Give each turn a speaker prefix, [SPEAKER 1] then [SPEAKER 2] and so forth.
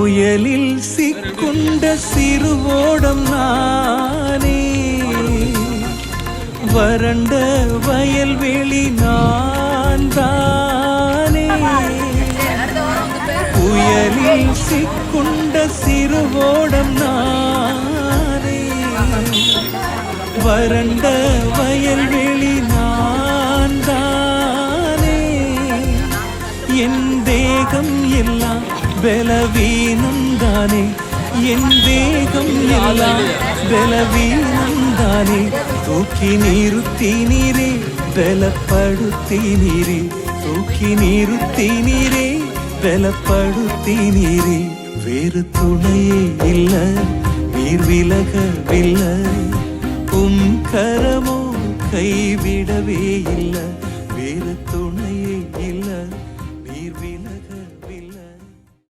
[SPEAKER 1] புயலில் சிக்குண்ட சிறுவோடம் நானே. வறண்ட வயல்வெளி நான் தானே. புயலில் சிக்குண்ட சிறுவோடம் நானே. வறண்ட என் தேகம் எல்லாம் பலவீனம் தானே. என் தேகம் எல்லாம் பலவீனம் தானே. தூக்கி நிறுத்தி நீரே பலப்படுத்தி நீரே தூக்கி நிறுத்தி நீரே பலப்படுத்தி நீரே வேறு துணையே இல்லை நீர் விலகவில்லை. உம் கரமோ கைவிடவே இல்லை வேறு துணை